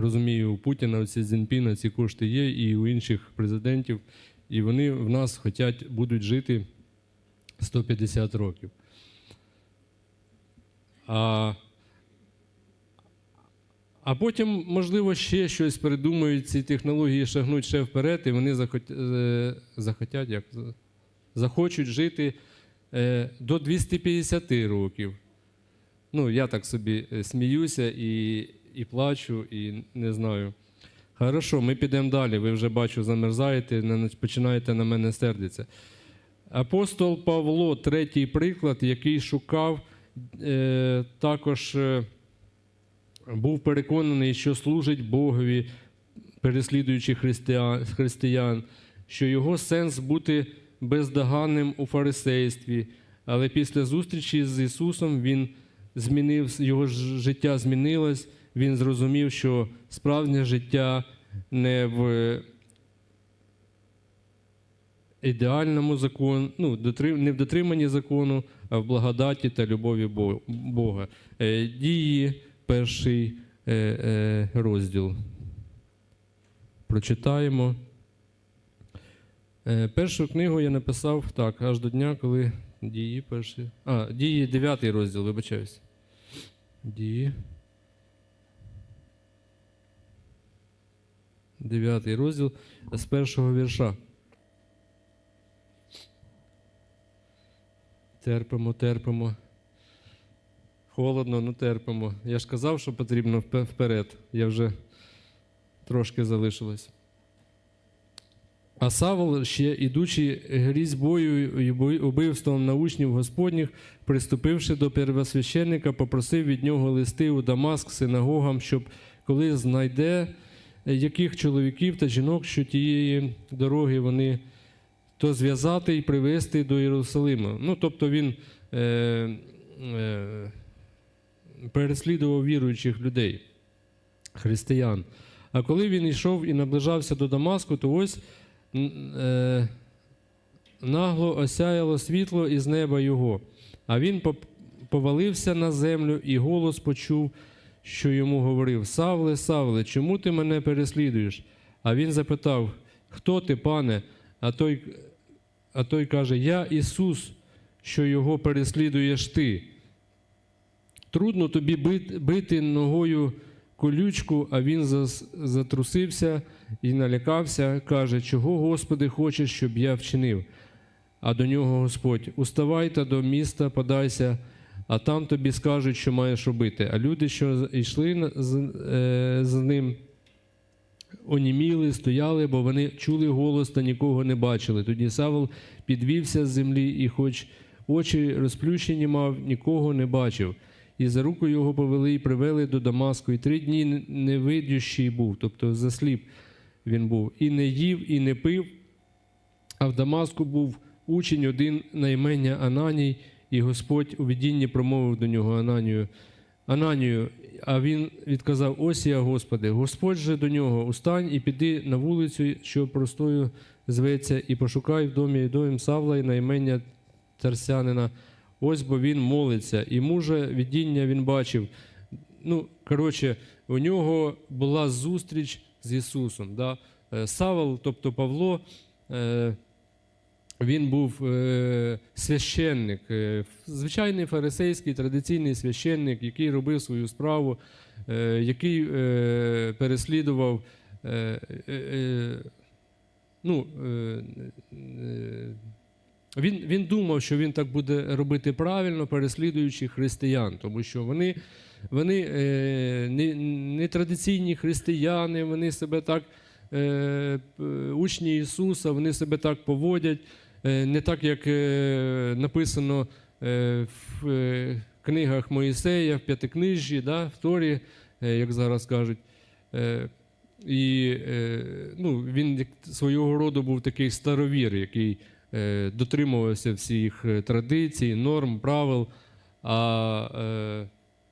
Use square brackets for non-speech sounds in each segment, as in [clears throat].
розумію, у Путіна, у Цзіньпіна ці кошти є, і у інших президентів, і вони в нас хочуть, будуть жити 150 років. А, а потім, можливо, ще щось придумають, ці технології шагнуть ще вперед, і вони захот, е, захотять, як, захочуть жити е, до 250 років. Ну, я так собі е, сміюся і, і плачу, і не знаю. Хорошо, ми підемо далі. Ви вже бачу, замерзаєте, починаєте на мене сердитися. Апостол Павло, третій приклад, який шукав, е, також е, був переконаний, що служить Богові, переслідуючи християн, християн, що його сенс бути бездоганним у фарисействі, але після зустрічі з Ісусом він змінив, його життя змінилось, він зрозумів, що справжнє життя не в ідеальному закону, ну, не в дотриманні закону, а в благодаті та любові Бога. Е, Дії, перший е, е, розділ. Прочитаємо. Першу книгу я написав так, аж до дня, коли дії перші. А, дії, дев'ятий розділ, вибачаюсь. Дії. Дев'ятий розділ з першого вірша. Терпимо, терпимо. Холодно, ну терпимо. Я ж казав, що потрібно вперед. Я вже трошки залишилось. А Савол, ще ідучи грізьбою і убивством на учнів Господніх, приступивши до первосвященника, попросив від нього листи у Дамаск синагогам, щоб коли знайде яких чоловіків та жінок, що тієї дороги вони то зв'язати і привезти до Єрусалима. Ну, тобто він е, е, переслідував віруючих людей, християн. А коли він йшов і наближався до Дамаску, то ось е, нагло осяяло світло із неба його. А він повалився на землю і голос почув, що йому говорив: Савле, Савле, чому ти мене переслідуєш? А він запитав: Хто ти, пане? А той, а той каже: Я Ісус, що його переслідуєш ти. Трудно тобі бити ногою колючку, а він затрусився і налякався, каже, чого, Господи, хочеш, щоб я вчинив? А до нього Господь: Уставай та до міста подайся, а там тобі скажуть, що маєш робити. А люди, що йшли з, е, з ним, оніміли, стояли, бо вони чули голос та нікого не бачили. Тоді Савол підвівся з землі, і, хоч очі розплющені мав, нікого не бачив. І за руку його повели і привели до Дамаску. І три дні невидющий був, тобто засліп він був, і не їв, і не пив. А в Дамаску був учень один на імення Ананій, і Господь у видінні промовив до нього Ананію. Ананію, а він відказав: Ось я, Господи. Господь же до нього: Устань і піди на вулицю, що простою зветься, і пошукай в домі Ідоїм Савла і на імення Тарсянина. Ось бо він молиться, і мужа видіння він бачив. Ну, коротше, у нього була зустріч з Ісусом. Да? Е, Савол, тобто Павло, е, він був е, священник, е, звичайний фарисейський традиційний священник, який робив свою справу, е, який е, переслідував. Е, е, е, ну, е, е, він, він думав, що він так буде робити правильно, переслідуючи християн, тому що вони, вони е, не, не традиційні християни, вони себе так, е, учні Ісуса, вони себе так поводять, не так, як е, написано е, в е, книгах Моїсея, в п'ятикнижжі, да, в Торі, е, як зараз кажуть. Е, і е, ну, він свого роду був такий старовір, який е, дотримувався всіх е, традицій, норм, правил. А, е,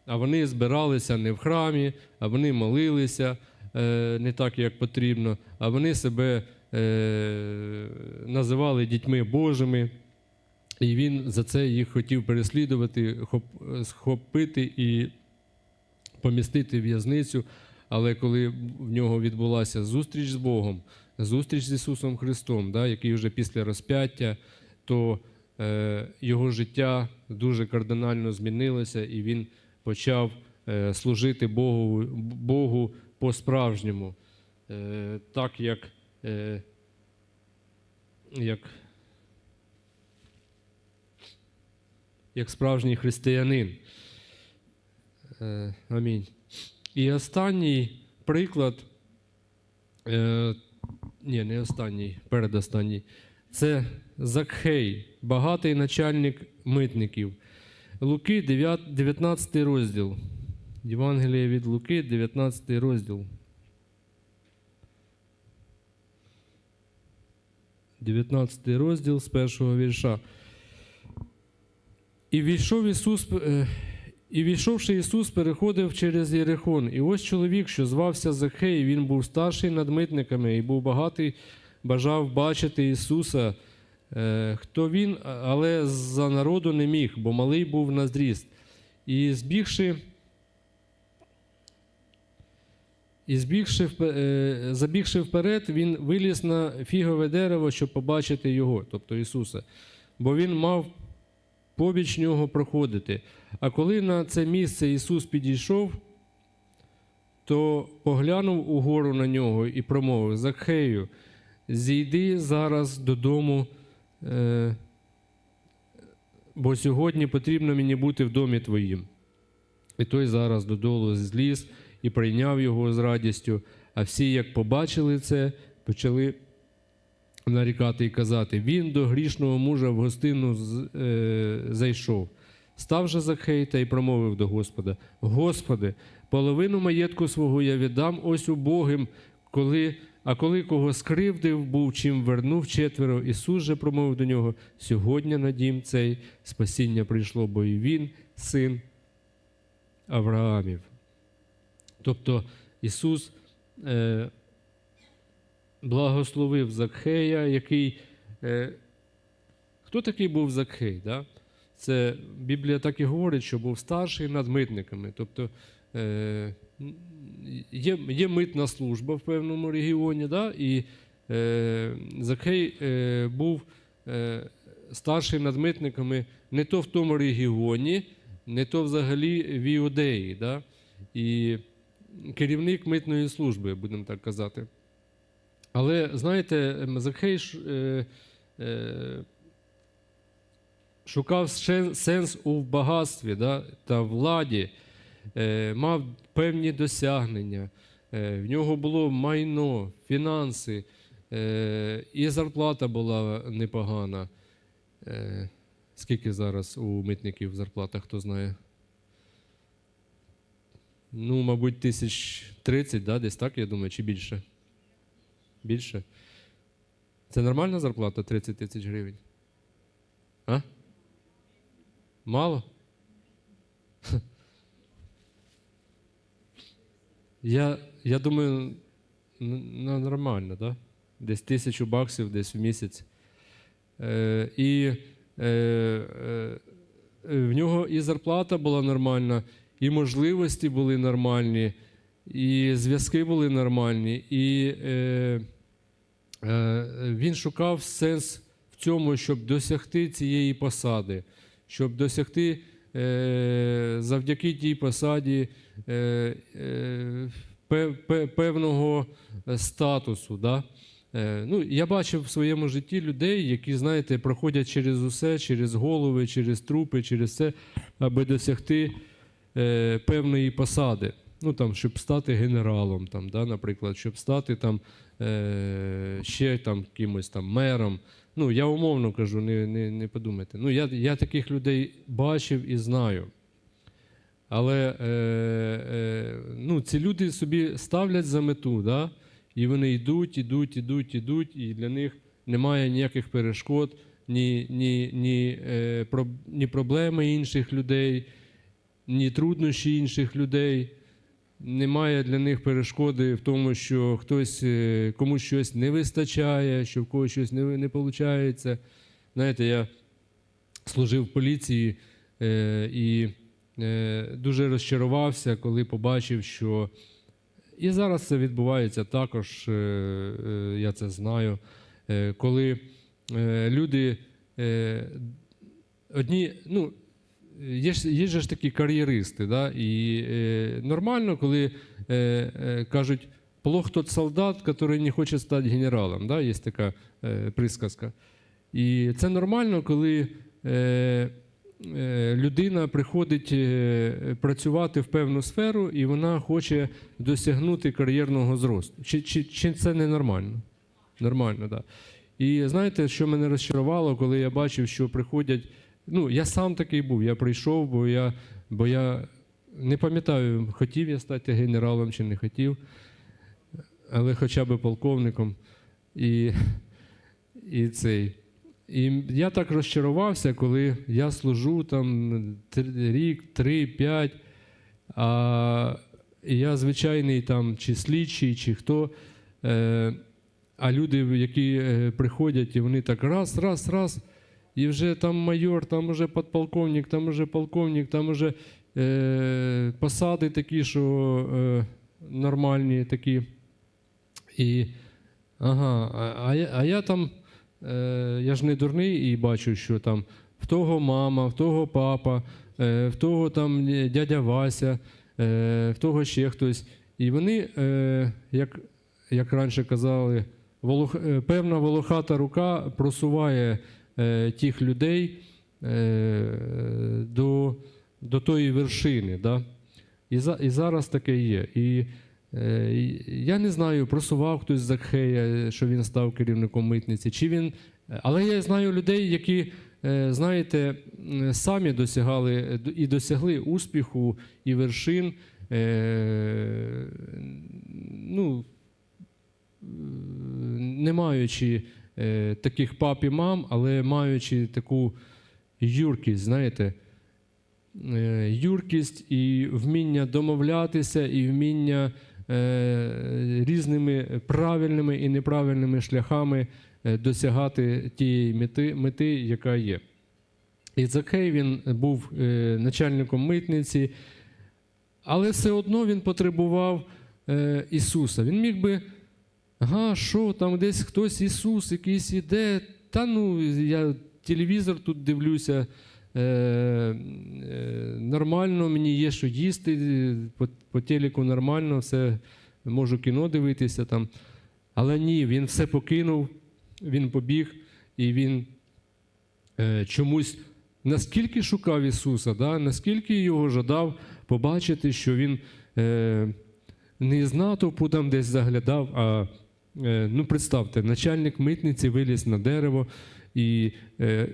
а вони збиралися не в храмі, а вони молилися е, не так, як потрібно, а вони себе е, називали дітьми Божими. І він за це їх хотів переслідувати, схопити і помістити в в'язницю. Але коли в нього відбулася зустріч з Богом, зустріч з Ісусом Христом, да, який вже після розп'яття, то е, його життя дуже кардинально змінилося, і він почав е, служити Богу, Богу по-справжньому, е, так як, е, як, як справжній християнин. Е, Амінь. І останній приклад, е, ні, не останній, передостанній, це Закхей, багатий начальник митників. Луки, 9 19 розділ. Євангеліє від Луки, 19 розділ. 19 розділ з першого вірша. І війшов Ісус, е, і війшовши Ісус, переходив через Єрихон. І ось чоловік, що звався Захей, він був старший над митниками і був багатий, бажав бачити Ісуса. Е, Хто він, але за народу не міг, бо малий був на зріст. І збігши, і збігши, е, забігши вперед, він виліз на фігове дерево, щоб побачити його, тобто Ісуса. Бо він мав побіч нього проходити. А коли на це місце Ісус підійшов, то поглянув угору на нього і промовив: Закхею, зійди зараз додому, е, бо сьогодні потрібно мені бути в домі твоїм. І той зараз додолу зліз і прийняв його з радістю. А всі, як побачили це, почали нарікати і казати: Він до грішного мужа в гостину е, зайшов. Став же Захей та й промовив до Господа: Господи, половину маєтку свого я віддам ось убогим, коли, а коли кого скривдив, був чим вернув четверо. Ісус же промовив до нього: Сьогодні на дім цей спасіння прийшло, бо і він син Авраамів. Тобто Ісус е, благословив Закхея, який. Е, хто такий був Закхей? Да? Це Біблія так і говорить, що був старший над митниками. Тобто е, є, є митна служба в певному регіоні, да? і е, Закхей був е, старший над митниками не то в тому регіоні, не то взагалі в Іудеї. Да? І керівник митної служби, будемо так казати. Але знаєте, Закхей е, е, шукав сенс у багатстві да, та владі, е, мав певні досягнення. В нього було майно, фінанси, і зарплата була непогана. Скільки зараз у митників зарплата, хто знає? Ну, мабуть, тисяч тридцять, да, десь так, я думаю, чи більше? Більше? Це нормальна зарплата 30 тисяч гривень? А? Мало? [laughs] Я, я думаю, ну, нормально, да? Десь тисячу баксів десь в місяць. Е, і е, е, в нього і зарплата була нормальна, і можливості були нормальні, і зв'язки були нормальні. І е, е, він шукав сенс в цьому, щоб досягти цієї посади, щоб досягти е, завдяки тій посаді е, е, пев- пев- певного статусу. Да? Е, ну, я бачив в своєму житті людей, які, знаєте, проходять через усе, через голови, через трупи, через все, аби досягти е, певної посади. Ну, там, щоб стати генералом, там, да, наприклад, щоб стати там, е, ще там, кимось там, мером. Ну, я умовно кажу, не, не, не подумайте. Ну, я, я таких людей бачив і знаю. Але е, е, ну, ці люди собі ставлять за мету, да? і вони йдуть, йдуть, йдуть, йдуть, і для них немає ніяких перешкод, ні, ні, ні, е, про, ні проблеми інших людей, ні труднощі інших людей. Немає для них перешкоди в тому, що хтось е, комусь щось не вистачає, що в когось щось не, не виходить. Знаєте, я служив в поліції е, і е, дуже розчарувався, коли побачив, що і зараз це відбувається також, е, е, я це знаю, е, коли е, люди е, одні, ну, є ж, є ж такі кар'єристи, да? і е, нормально, коли е, е, кажуть, плох тот солдат, який не хоче стати генералом. Да? Є така е, присказка. І це нормально, коли е, е, людина приходить е, працювати в певну сферу і вона хоче досягнути кар'єрного зросту. Чи, чи, чи це не нормально? Нормально, так. Да. І знаєте, що мене розчарувало, коли я бачив, що приходять. Ну, я сам такий був, я прийшов, бо я, бо я не пам'ятаю, хотів я стати генералом чи не хотів, але хоча б полковником. І, і цей. І я так розчарувався, коли я служу там рік, три, п'ять, а я звичайний там чи слідчий, чи хто. Е, а люди, які е, приходять, і вони так раз, раз, раз, і вже там майор, там уже подполковник, там уже полковник, там уже е, посади такі, що е, нормальні такі. І, ага, а, а, я, а я там, е, я ж не дурний і бачу, що там в того мама, в того папа, е, в того там е, дядя Вася, е, в того ще хтось. І вони, е, як, як раніше казали, волох, е, певна волохата рука просуває тих людей е, до, до тої вершини. Да? І, за, і зараз таке є. І е, я не знаю, просував хтось Закхея, що він став керівником митниці, чи він. Але я знаю людей, які, е, знаєте, самі досягали е, і досягли успіху і вершин. Е, ну, е, не маючи е, таких пап і мам, але маючи таку юркість, знаєте, е, юркість і вміння домовлятися, і вміння е, різними правильними і неправильними шляхами е, досягати тієї мети, мети, яка є. І Закей він був е, начальником митниці, але все одно він потребував е, Ісуса. Він міг би, ага, що там десь хтось Ісус якийсь іде, та ну я телевізор тут дивлюся. Е, е, нормально, мені є що їсти, по, по телеку нормально, все, можу кіно дивитися там. Але ні, він все покинув, він побіг, і він е, чомусь наскільки шукав Ісуса, да, наскільки його жадав побачити, що він е, не з натовпу там десь заглядав, а ну, представте, начальник митниці виліз на дерево і е,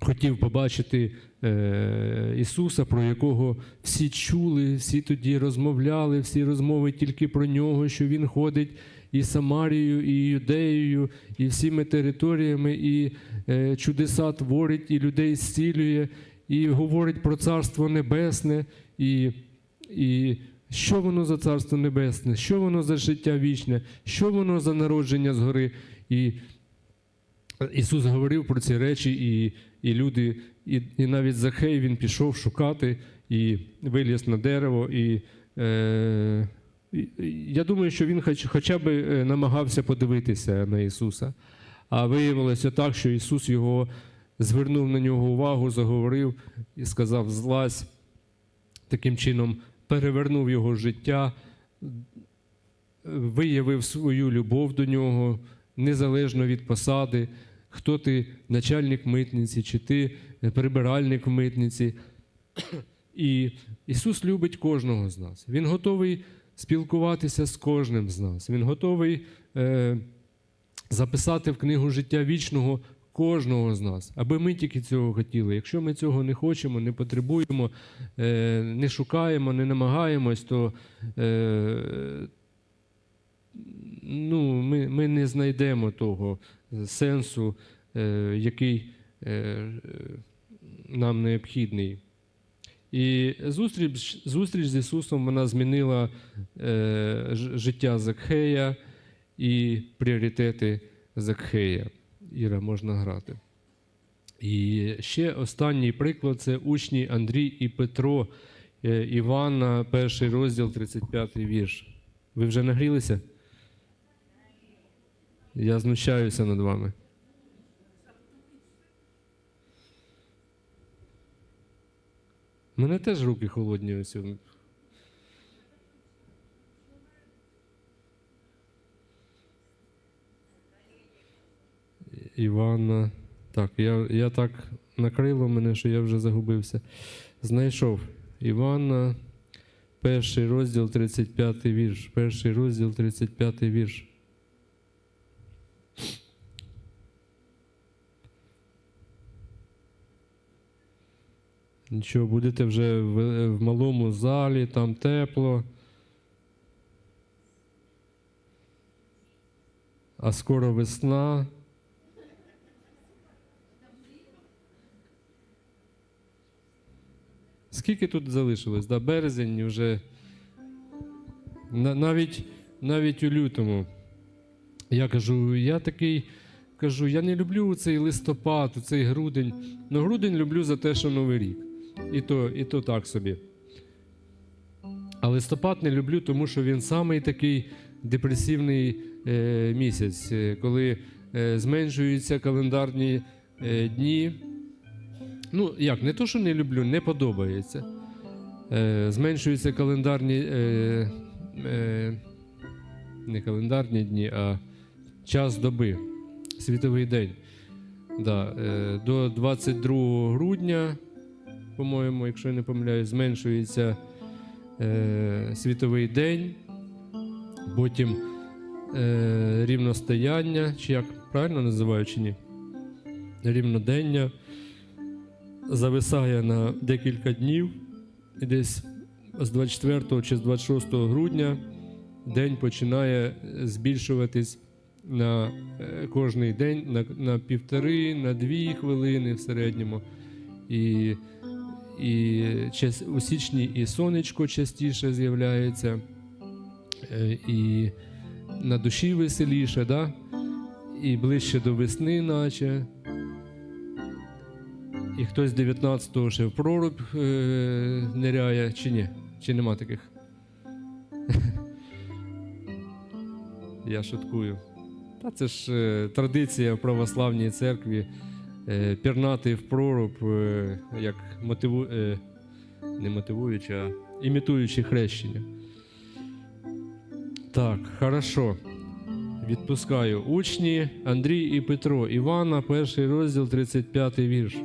хотів побачити е, Ісуса, про якого всі чули, всі тоді розмовляли, всі розмови тільки про нього, що Він ходить і Самарією, і Юдеєю, і всіми територіями, і е, чудеса творить, і людей зцілює, і говорить про Царство Небесне, і, і що воно за Царство Небесне, що воно за життя вічне, що воно за народження згори. І Ісус говорив про ці речі, і, і люди, і, і навіть Захей він пішов шукати і виліз на дерево. І, е, і- я думаю, що він хоч, хоча б е, намагався подивитися на Ісуса. А виявилося так, що Ісус його звернув на нього увагу, заговорив і сказав: злазь, таким чином перевернув його життя, виявив свою любов до нього незалежно від посади, хто ти начальник митниці, чи ти прибиральник в митниці. І Ісус любить кожного з нас. Він готовий спілкуватися з кожним з нас. Він готовий е, записати в книгу життя вічного кожного з нас, аби ми тільки цього хотіли. Якщо ми цього не хочемо, не потребуємо, е, не шукаємо, не намагаємось, то е, ну, ми, ми не знайдемо того сенсу, е, який нам необхідний. І зустріч, зустріч з Ісусом вона змінила життя Закхея і пріоритети Закхея. Іра, можна грати. І ще останній приклад це учні Андрій і Петро, е, Івана, перший розділ, 35 вірш. Ви вже нагрілися? Я знущаюся над вами. Мене теж руки холодні ось. Івана. Так, я, я так накрило мене, що я вже загубився. Знайшов Івана, перший розділ, 35 вірш. Перший розділ, 35 вірш. Нічого, будете вже в, в малому залі, там тепло. А скоро весна. Скільки тут залишилось? Да, березень вже навіть, навіть у лютому. Я кажу, я такий кажу, я не люблю цей листопад, цей грудень. Ну, грудень люблю за те, що Новий рік. І то, і то так собі. А листопад не люблю, тому що він самий такий депресивний е, місяць, е, коли е, зменшуються календарні е, дні. Ну, як, не то, що не люблю, не подобається. Е, зменшуються календарні. Е, е, не календарні дні, а час доби, світовий день. Да, е, до 22 грудня, по-моєму, якщо я не помиляюсь, зменшується е, світовий день, потім е, рівностояння, чи як правильно називаю, чи ні? Рівнодення зависає на декілька днів, і десь з 24 чи з 26 грудня день починає збільшуватись на е, кожний день на, на півтори, на дві хвилини в середньому. І, і у січні і сонечко частіше з'являється, е, і на душі веселіше, да? і ближче до весни, наче. І хтось 19-го ще в проруб е, ниряє, чи ні? Чи нема таких? [laughs] Я шуткую. Та це ж е, традиція в православній церкві е, пірнати в проруб, е, як мотиву... е, не мотивуючи, а імітуючи хрещення. Так, хорошо. Відпускаю. Учні Андрій і Петро. Івана, перший розділ, 35 вірш.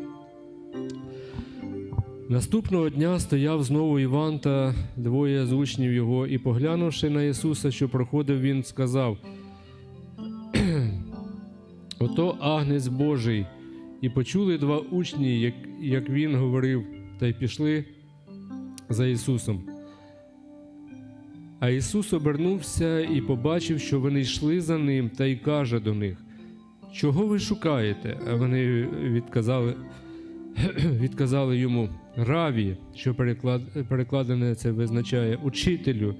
Наступного дня стояв знову Іван та двоє з учнів його, і, поглянувши на Ісуса, що проходив, він сказав: Ото агнець Божий. І почули два учні, як, як він говорив, та й пішли за Ісусом. А Ісус обернувся і побачив, що вони йшли за ним, та й каже до них: Чого ви шукаєте? А вони відказали, [clears throat] відказали йому Раві, що переклад, перекладене це визначає учителю,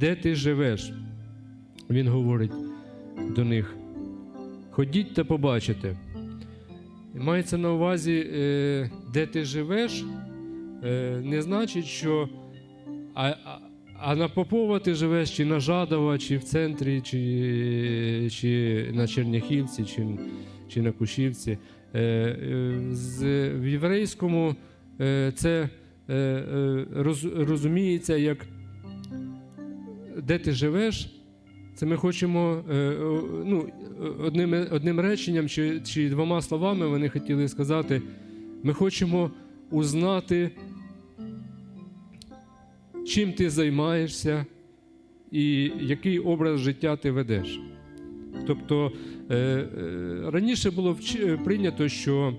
де ти живеш? Він говорить до них: Ходіть та побачите. Мається на увазі, е, де ти живеш, е, не значить, що а, а на Попова ти живеш чи на Жадова, чи в центрі, чи, чи на Черняхівці, чи, чи на Кушівці. Е, е, в єврейському е, це роз, розуміється як де ти живеш. Це ми хочемо ну, одним, одним реченням чи, чи двома словами вони хотіли сказати: ми хочемо узнати, чим ти займаєшся і який образ життя ти ведеш. Тобто е, е, раніше було вч- прийнято, що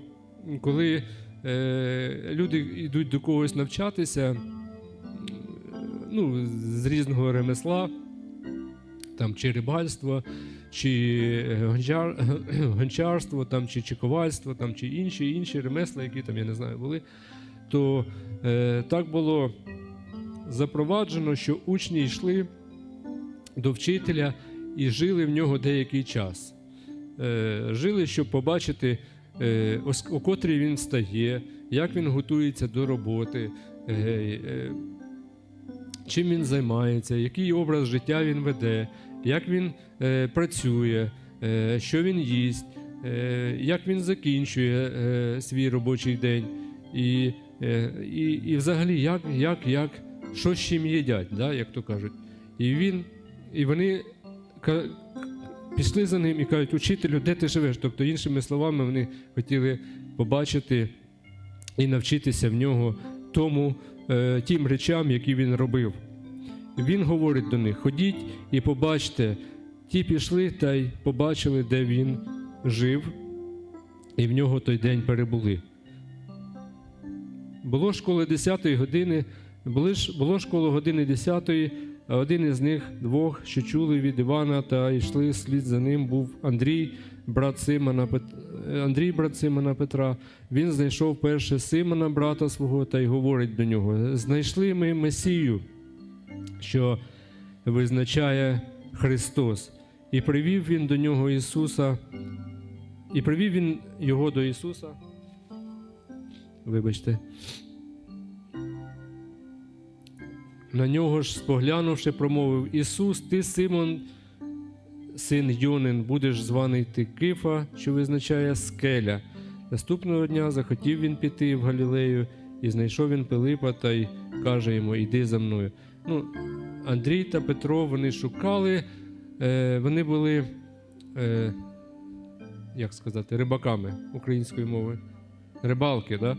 коли е, люди йдуть до когось навчатися, ну, з різного ремесла, там, чи рибальство, чи гончар, [coughs] гончарство, там, чи чековальство, там, чи інші інші ремесла, які там, я не знаю, були, то е, так було запроваджено, що учні йшли до вчителя і жили в нього деякий час. Е, жили, щоб побачити, е, о котрій він встає, як він готується до роботи, е, чим він займається, який образ життя він веде, як він працює, що він їсть, як він закінчує свій робочий день, і, і, і взагалі, як, як, як, що з чим їдять, да, як то кажуть. І він, і вони пішли за ним і кажуть, учителю, де ти живеш? Тобто, іншими словами, вони хотіли побачити і навчитися в нього тому, е, тим речам, які він робив. Він говорить до них: ходіть і побачте. Ті пішли та й побачили, де він жив, і в нього той день перебули. Було ж коло 10 години, було ж коло години 10, а один із них двох, що чули від Івана та йшли слід за ним, був Андрій, брат Симона, Пет... Андрій, брат Симона Петра. Він знайшов перше Симона, брата свого, та й говорить до нього: Знайшли ми Месію, що визначає Христос. І привів він до нього Ісуса, і привів він його до Ісуса. Вибачте. На нього ж, споглянувши, промовив Ісус, ти Симон, син Йонин, будеш званий ти Кифа, що визначає скеля. Наступного дня захотів він піти в Галілею, і знайшов він Пилипа та й каже йому: Іди за мною. Ну, Андрій та Петро вони шукали, е, вони були, е, як сказати, рибаками української мови. Рибалки, да?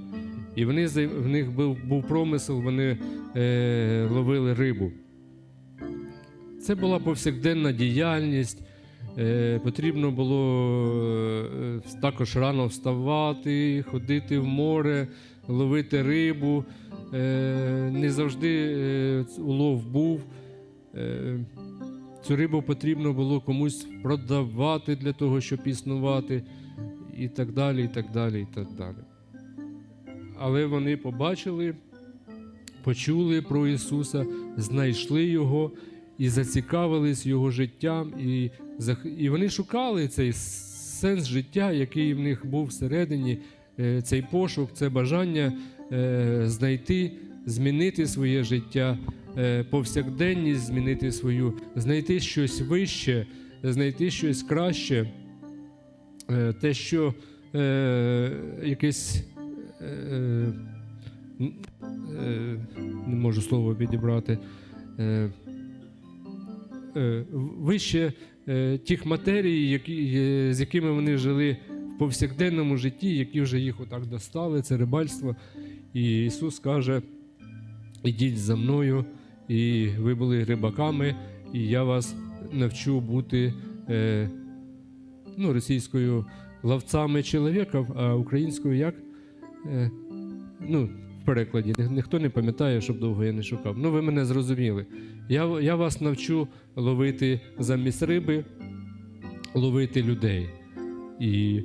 І вони, в них був, був промисел, вони е, ловили рибу. Це була повсякденна діяльність. Е, потрібно було е, також рано вставати, ходити в море, ловити рибу. Е, не завжди е, улов був. Е, цю рибу потрібно було комусь продавати для того, щоб існувати, і так далі, і так далі, і так далі. Але вони побачили, почули про Ісуса, знайшли Його і зацікавились Його життям, і, і вони шукали цей сенс життя, який в них був всередині, е, цей пошук, це бажання е, знайти, змінити своє життя, е, повсякденність змінити свою, знайти щось вище, знайти щось краще, те, що якесь. Е, е, не можу слово підібрати. Е, е, вище е, тих матерій, е, з якими вони жили в повсякденному житті, які вже їх отак достали, це рибальство. І Ісус каже: ідіть за мною, і ви були рибаками, і я вас навчу бути е, ну, російською ловцями чоловіка, а українською як? Е, ну, в перекладі. Ніхто не пам'ятає, щоб довго я не шукав. Ну, ви мене зрозуміли. Я, я вас навчу ловити замість риби, ловити людей. І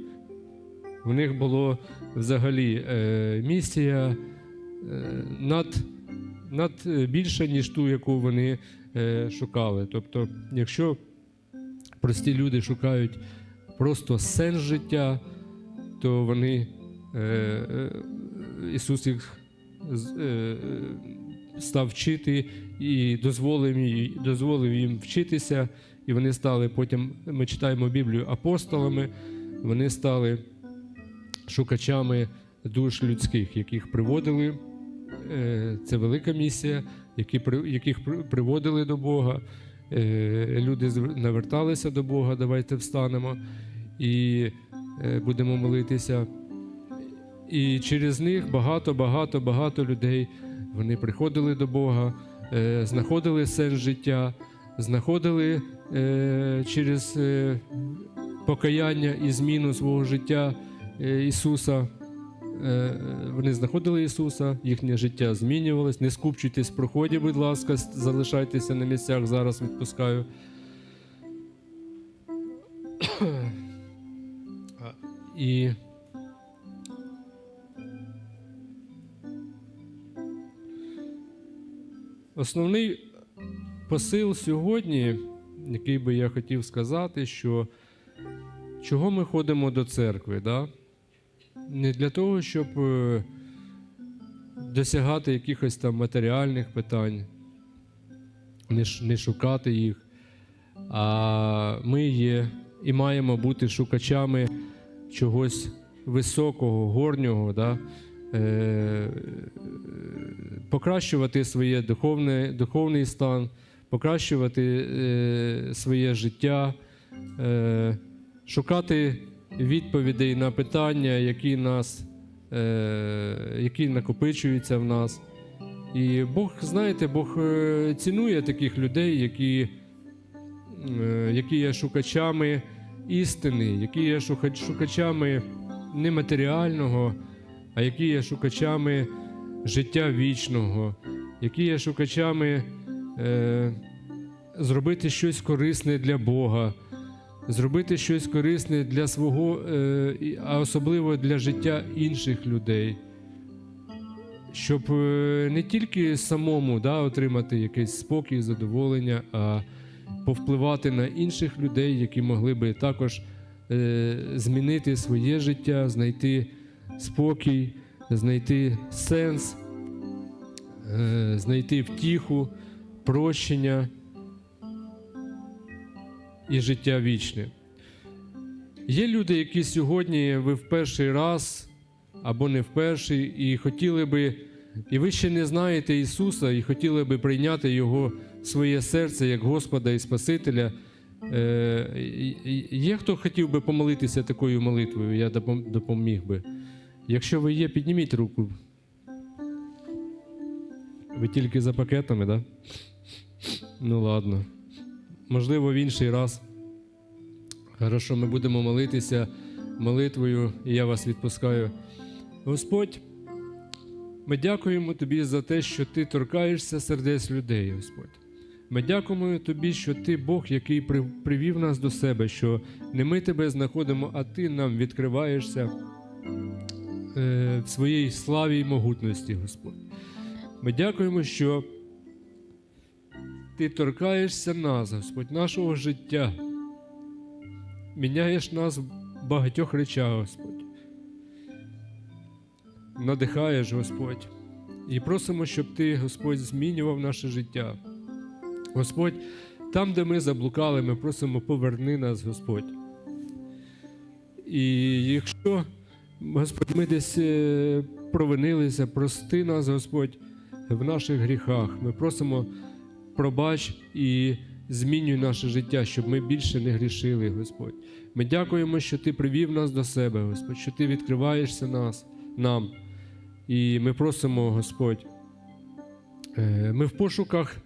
в них було взагалі е, місія е, над, над е, більше, ніж ту, яку вони е, шукали. Тобто, якщо прості люди шукають просто сенс життя, то вони Ісус їх е, став вчити і дозволив, їм вчитися, і вони стали потім, ми читаємо Біблію апостолами, вони стали шукачами душ людських, яких приводили. е, Це велика місія, яких приводили до Бога. Е, Люди наверталися до Бога, давайте встанемо і е, будемо молитися. І через них багато, багато, багато людей вони приходили до Бога, е, знаходили сенс життя, знаходили е, через е, покаяння і зміну свого життя Ісуса. Вони знаходили Ісуса, їхнє життя змінювалось. Не скупчуйтесь в проході, будь ласка, залишайтеся на місцях, зараз відпускаю. [coughs] І Основний посил сьогодні, який би я хотів сказати, що чого ми ходимо до церкви, да? не для того, щоб е, досягати якихось там матеріальних питань, не, не шукати їх. А ми є і маємо бути шукачами чогось високого, горнього, да? Покращувати своє духовне, духовний стан, покращувати е, своє життя, е, шукати відповідей на питання, які, нас, е, які накопичуються в нас. І Бог, знаєте, Бог е, цінує таких людей, які, е, які є шукачами істини, які є шукачами не матеріального, а які є шукачами життя вічного, які є шукачами е, зробити щось корисне для Бога, зробити щось корисне для свого, е, а особливо для життя інших людей. Щоб е, не тільки самому да, отримати якийсь спокій, задоволення, а повпливати на інших людей, які могли би також е, змінити своє життя, знайти спокій, знайти сенс, е, знайти втіху, прощення і життя вічне. Є люди, які сьогодні ви в перший раз або не в перший, і хотіли би, і ви ще не знаєте Ісуса, і хотіли би прийняти Його в своє серце як Господа і Спасителя. Е, Є хто хотів би помолитися такою молитвою, я допоміг би. Якщо ви є, підніміть руку. Ви тільки за пакетами, так? Да? Ну ладно. Можливо, в інший раз. Хорошо, ми будемо молитися молитвою, і я вас відпускаю. Господь, ми дякуємо Тобі за те, що Ти торкаєшся сердець людей, Господь. Ми дякуємо Тобі, що Ти Бог, який привів нас до себе, що не ми тебе знаходимо, а Ти нам відкриваєшся в своїй славі і могутності, Господь. Ми дякуємо, що Ти торкаєшся нас, Господь, нашого життя. Міняєш нас в багатьох речах, Господь. Надихаєш, Господь. І просимо, щоб Ти, Господь, змінював наше життя. Господь, там, де ми заблукали, ми просимо, поверни нас, Господь. І якщо, Господь, ми десь е, провинилися, прости нас, Господь, в наших гріхах. Ми просимо, пробач і змінюй наше життя, щоб ми більше не грішили, Господь. Ми дякуємо, що Ти привів нас до себе, Господь, що Ти відкриваєшся нас, нам. І ми просимо, Господь, е, ми в пошуках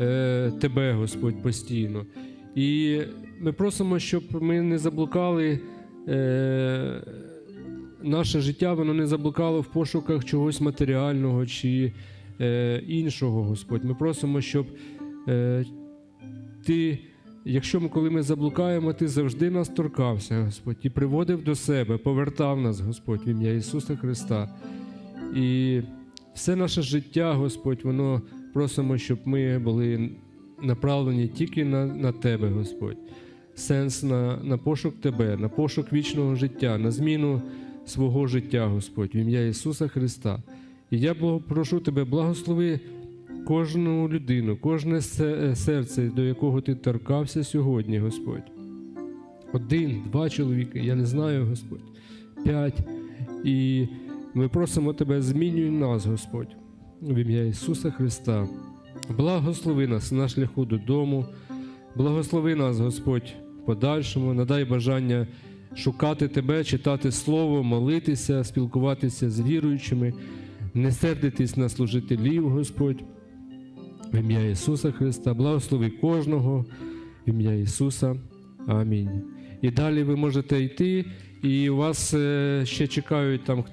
е, Тебе, Господь, постійно. І ми просимо, щоб ми не заблукали. Наше життя воно не заблукало в пошуках чогось матеріального чи е, іншого, Господь. Ми просимо, щоб е, Ти, якщо ми коли ми заблукаємо, Ти завжди нас торкався, Господь, і приводив до себе, повертав нас, Господь, в ім'я Ісуса Христа. І все наше життя, Господь, воно просимо, щоб ми були направлені тільки на, на Тебе, Господь. Сенс на, на пошук Тебе, на пошук вічного життя, на зміну свого життя, Господь, в ім'я Ісуса Христа. І я прошу Тебе, благослови кожну людину, кожне серце, до якого ти торкався сьогодні, Господь. Один, два чоловіки, я не знаю, Господь, п'ять. І ми просимо Тебе, змінюй нас, Господь, в ім'я Ісуса Христа. Благослови нас на шляху додому, благослови нас, Господь, в подальшому, надай бажання шукати Тебе, читати Слово, молитися, спілкуватися з віруючими, не сердитись на служителів, Господь. В ім'я Ісуса Христа, благослови кожного, в ім'я Ісуса. Амінь. І далі ви можете йти, і вас е, ще чекають там